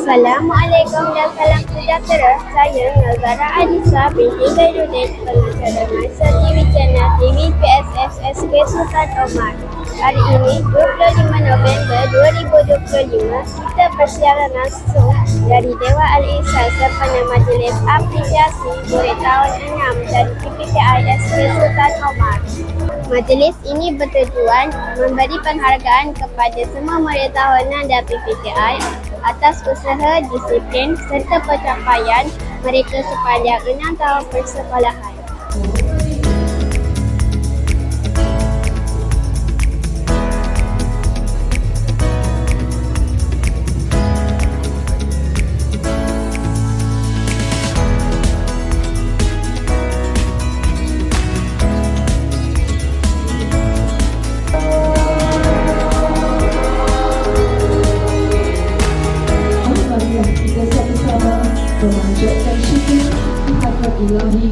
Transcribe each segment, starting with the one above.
Assalamualaikum dan salam sejahtera. Saya Nazara Alisa binti Zainuddin, pengacara Master TV Channel TV PSS SK Sultan Omar. Hari ini, 25 November 2025, kita bersiaran langsung dari Dewa Al-Ihsan sempena Majlis Apresiasi Murid Tahun 6 dari PPKI SK Sultan Omar. Majlis ini bertujuan memberi penghargaan kepada semua murid tahunan dan PPKI atas usaha, disiplin serta pencapaian mereka sepanjang enam tahun persekolahan.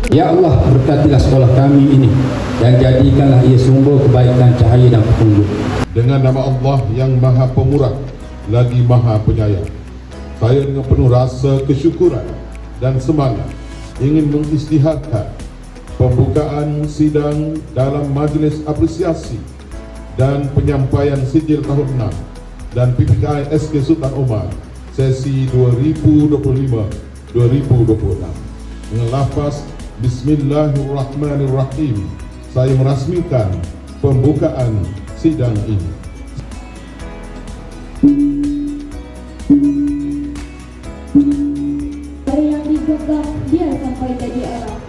Ya Allah, berkatilah sekolah kami ini dan jadikanlah ia sumber kebaikan cahaya dan petunjuk. Dengan nama Allah yang Maha Pemurah lagi Maha Penyayang. Saya dengan penuh rasa kesyukuran dan semangat ingin mengisytiharkan pembukaan sidang dalam majlis apresiasi dan penyampaian sijil tahun 6 dan PPKI SK Sultan Omar sesi 2025-2026 dengan lafaz Bismillahirrahmanirrahim saya merasmikan pembukaan sidang ini. Cara yang digenggam biar sampai jadi arah.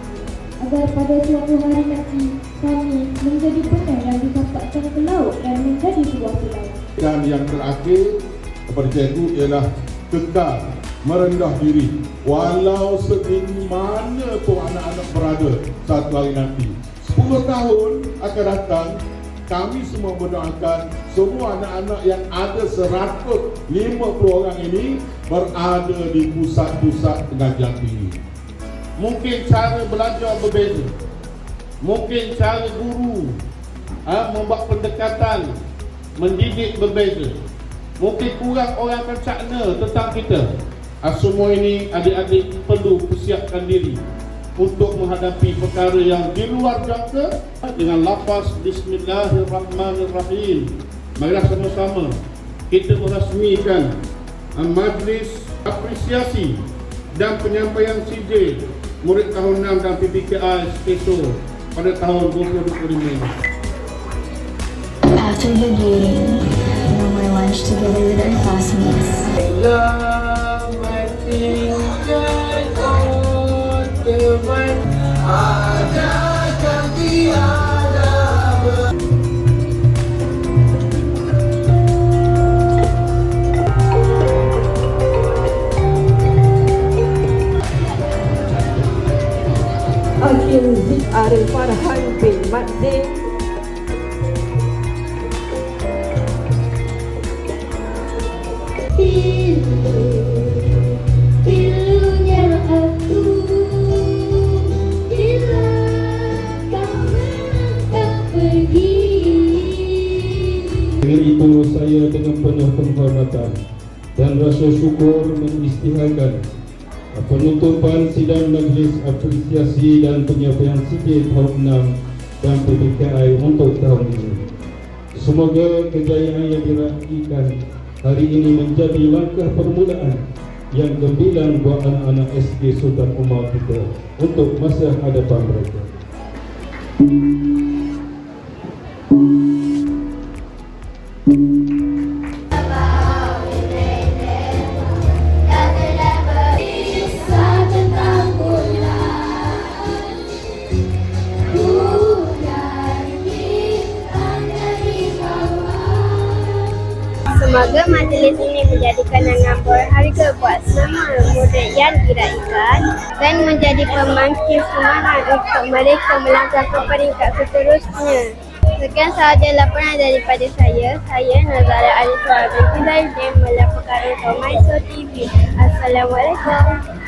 Agar pada suatu hari nanti kami menjadi penang yang ditampakkan ke laut dan menjadi sebuah pulau. Dan yang terakhir kepada cikgu ialah kekal merendah diri walau setinggi mana pun anak-anak berada satu hari nanti. 10 tahun akan datang kami semua mendoakan semua anak-anak yang ada 150 orang ini berada di pusat-pusat pengajian tinggi. Mungkin cara belajar berbeza. Mungkin cara guru ha, membuat pendekatan mendidik berbeza. Mungkin kurang orang pencakna tentang kita. Ha, semua ini adik-adik perlu persiapkan diri untuk menghadapi perkara yang di luar jangka dengan lafaz Bismillahirrahmanirrahim. Marilah sama-sama kita merasmikan ha, majlis apresiasi dan penyampaian sijil murid tahun 6 dan PPKI Speso pada tahun 2025 ini. After the game, we lunch together with our classmates. bermain Adakah tiada Akhir Zik Farhan bin Thank you. Dengan itu saya dengan penuh penghormatan dan rasa syukur mengisytiharkan penutupan sidang majlis apresiasi dan penyampaian sijil tahun 6 dan PPKI untuk tahun ini. Semoga kejayaan yang diraihkan hari ini menjadi langkah permulaan yang gemilang buat anak-anak SK Sultan Umar kita untuk masa hadapan mereka. Kisah tentang Semoga majlis ini menjadikan kenangan berharga buat semua murid yang diraikan dan menjadi pembangkit semangat untuk mereka melangkah ke peringkat seterusnya. Sekian sahaja laporan daripada saya. Saya Nazara Alifah binti Zainuddin melaporkan untuk Mysore TV. Assalamualaikum.